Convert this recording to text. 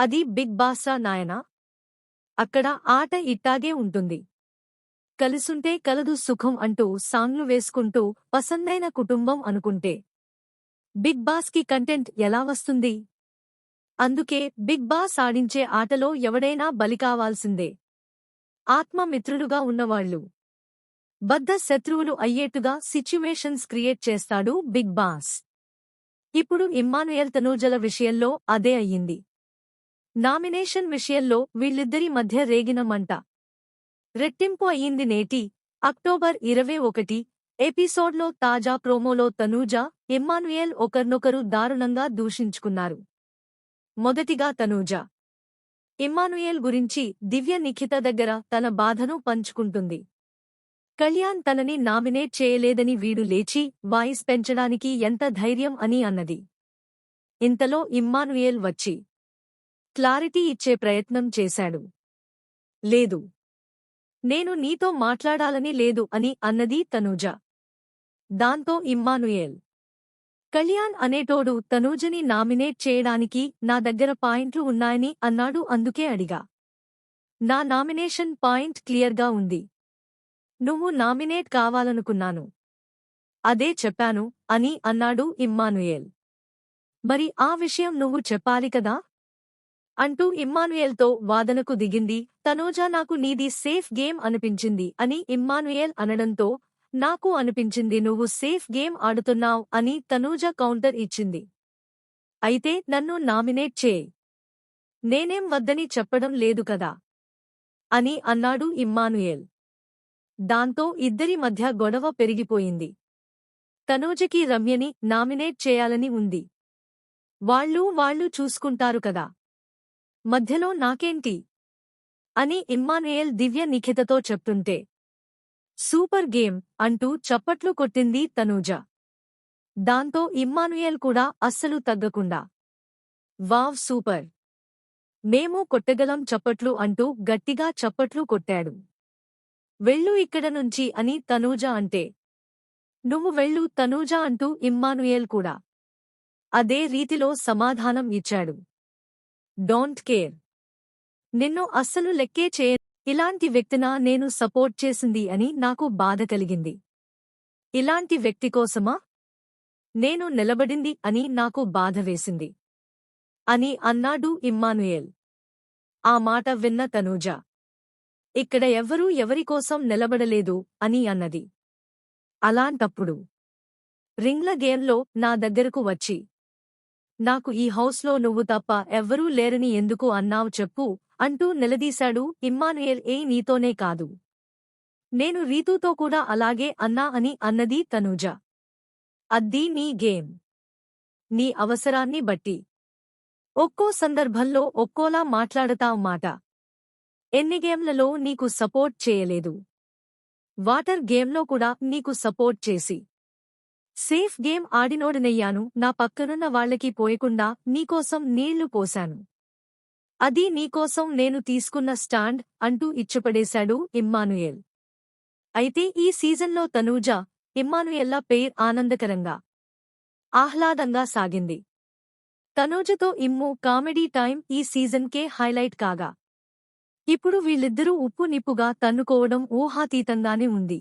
అది బిగ్ బాసా నాయనా. అక్కడ ఆట ఇట్టాగే ఉంటుంది. కలిసుంటే కలదు సుఖం అంటూ సాంగ్లు వేసుకుంటూ పసందైన కుటుంబం అనుకుంటే. బిగ్ బాస్కి కంటెంట్ ఎలా వస్తుంది? అందుకే బిగ్ బాస్ ఆడించే ఆటలో ఎవడైనా బలి కావాల్సిందే. ఆత్మమిత్రులుగా ఉన్నవాళ్ళు బద్ధ శత్రువులు అయ్యేట్టుగా సిచ్యువేషన్స్ క్రియేట్ చేస్తాడు బిగ్ బాస్. ఇప్పుడు ఇమ్మానుయల్ తనూజల విషయంలో అదే అయ్యింది. నామినేషన్ విషయంలో వీళ్ళిద్దరి మధ్య రేగినమంట రెట్టింపు అయ్యింది నేటి అక్టోబర్ ఇరవై ఒకటి ఎపిసోడ్లో తాజా ప్రోమోలో తనూజ ఇమ్మానుయేల్ ఒకరినొకరు దారుణంగా దూషించుకున్నారు. మొదటిగా తనూజ. ఇమ్మానుయేల్ గురించి దివ్య నిఖిత దగ్గర తన బాధను పంచుకుంటుంది. కళ్యాణ్ తనని నామినేట్ చేయలేదని వీడు లేచి వాయిస్ పెంచడానికి ఎంత ధైర్యం అని అన్నది. ఇంతలో ఇమ్మానుయేల్ వచ్చి క్లారిటీ ఇచ్చే ప్రయత్నం చేశాడు. లేదు. నేను నీతో మాట్లాడాలని లేదు అని అన్నది తనూజ. దాంతో ఇమ్మానుయేల్. కళ్యాణ్ అనేటోడు తనూజని నామినేట్ చేయడానికి నా దగ్గర పాయింట్లు ఉన్నాయని అన్నాడు అందుకే అడిగా. నా నామినేషన్ పాయింట్ క్లియర్గా ఉంది. నువ్వు నామినేట్ కావాలనుకున్నాను. అదే చెప్పాను అని అన్నాడు ఇమ్మానుయేల్. మరి ఆ విషయం నువ్వు చెప్పాలి కదా? అంటూ ఇమ్మానుయేల్తో వాదనకు దిగింది. తనూజా నాకు నీది సేఫ్ గేమ్ అనిపించింది అని ఇమ్మానుయేల్ అనడంతో నాకు అనిపించింది నువ్వు సేఫ్ గేమ్ ఆడుతున్నావ్ అని తనూజ కౌంటర్ ఇచ్చింది. అయితే నన్ను నామినేట్ చేయి. నేనేం వద్దని చెప్పడం లేదు కదా అని అన్నాడు ఇమ్మానుయేల్ దాంతో ఇద్దరి మధ్య గొడవ పెరిగిపోయింది. తనూజకి రమ్యని నామినేట్ చేయాలని ఉంది. వాళ్ళు వాళ్ళు చూసుకుంటారు కదా. మధ్యలో నాకేంటి? అని ఇమ్మానుయేల్ దివ్య నిఖితతో చెప్తుంటే సూపర్ గేమ్ అంటూ చప్పట్లు కొట్టింది తనూజ. దాంతో ఇమ్మానుయేల్ కూడా అస్సలు తగ్గకుండా వావ్ సూపర్. మేము కొట్టగలం చప్పట్లు అంటూ గట్టిగా చప్పట్లు కొట్టాడు. వెళ్ళు ఇక్కడ నుంచి అని తనూజ అంటే నువ్వు వెళ్ళు తనూజ అంటూ ఇమ్మానుయేల్ కూడా అదే రీతిలో సమాధానం ఇచ్చాడు. Don't care. నిన్ను అస్సలు లెక్కే చేయ ఇలాంటి వ్యక్తినా నేను సపోర్ట్ చేసింది అని నాకు బాధ కలిగింది. ఇలాంటి వ్యక్తి కోసమా? నేను నిలబడింది అని నాకు బాధ వేసింది. అని అన్నాడు ఇమ్మానుయేల్. ఆ మాట విన్న తనూజ. ఇక్కడ ఎవ్వరూ ఎవరికోసం నిలబడలేదు అని అన్నది. అలాంటప్పుడు రింగ్ల గేమ్లో నా దగ్గరకు వచ్చి నాకు ఈ హౌస్లో నువ్వు తప్ప ఎవ్వరూ లేరని ఎందుకు అన్నావు చెప్పు అంటూ నిలదీశాడు ఇమ్మానుయేల్. ఏ నీతోనే కాదు. నేను రీతూతో కూడా అలాగే అన్నా అని అన్నది తనూజ. అద్దీ నీ గేమ్. నీ అవసరాన్ని బట్టి. ఒక్కో సందర్భంలో ఒక్కోలా మాట్లాడతావు మాట. ఎన్ని గేమ్లలో నీకు సపోర్ట్ చేయలేదు. వాటర్ గేమ్లో కూడా నీకు సపోర్ట్ చేసి. సేఫ్ గేమ్ ఆడినోడనయ్యాను. నా పక్కనున్న వాళ్ళకి పోయకుండా నీకోసం నీళ్ళు పోశాను. అది నీకోసం నేను తీసుకున్న స్టాండ్ అంటూ ఇచ్చుపడేశాడు ఇమ్మానుయేల్. అయితే ఈ సీజన్లో తనూజ ఇమ్మానుయెల్లా పేర్ ఆనందకరంగా ఆహ్లాదంగా సాగింది. తనూజతో ఇమ్ము కామెడీ టైం ఈ సీజన్కే హైలైట్ కాగా. ఇప్పుడు వీళ్ళిద్దరూ ఉప్పు నిప్పుగా తన్నుకోవడం ఊహాతీతంగానే ఉంది.